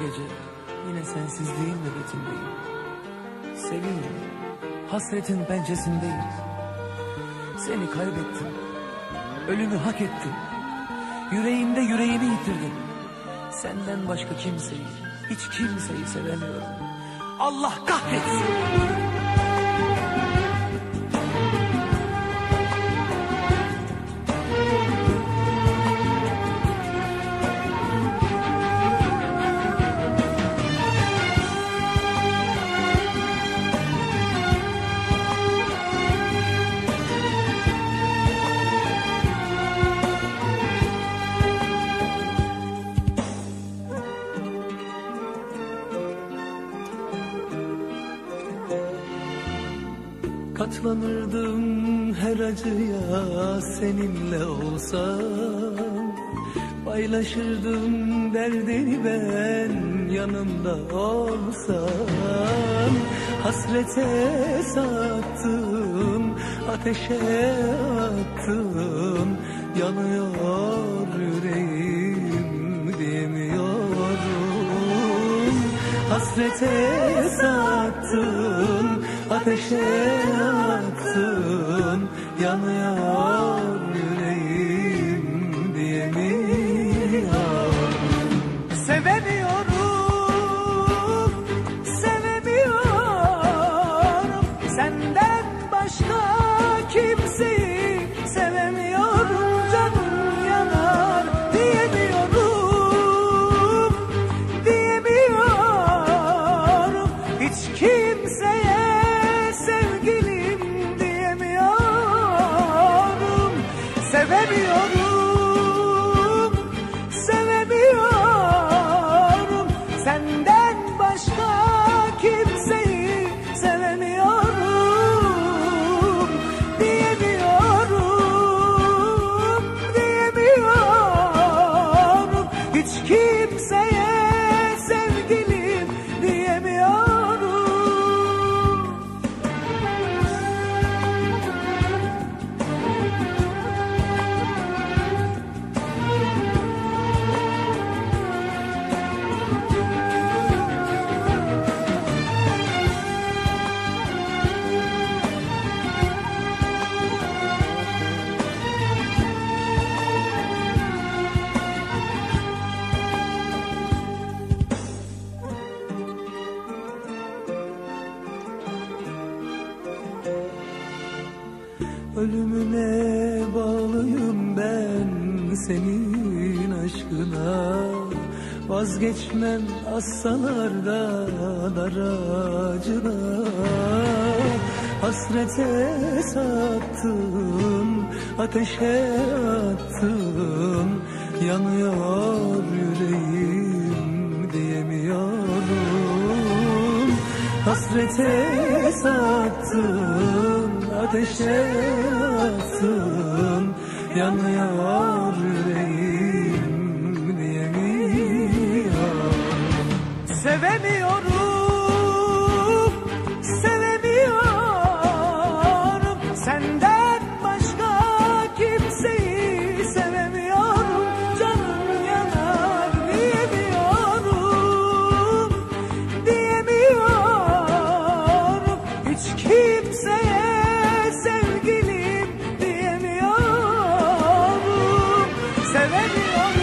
gece yine sensizliğin nöbetindeyim. Seviyorum, hasretin pençesindeyim. Seni kaybettim, ölümü hak ettim. Yüreğimde yüreğimi yitirdim. Senden başka kimseyi, hiç kimseyi sevemiyorum. Allah kahretsin. Katlanırdım her acıya seninle olsam. Paylaşırdım derdini ben yanımda olsam. Hasrete sattım, ateşe attım. Yanıyor yüreğim diyemiyorum Hasrete sattım, ateşe attım Yanıyor yüreğim diyemiyorum Sevemiyorum, sevemiyorum. Senden başka kimseyi Sevemiyorum, sevemiyorum. Senden başka kimseyi sevemiyorum. Diyemiyorum, diyemiyorum. Hiç kimseye Ölümüne bağlıyım ben senin aşkına. Vazgeçmem assalar da daracına Hasrete sattım, ateşe attım. Yanıyor yüreğim diyemiyorum. Hasrete sattım, ateşe attım Yanıyor yüreğim diyemiyorum Sevemiyorum, Sevemiyorum,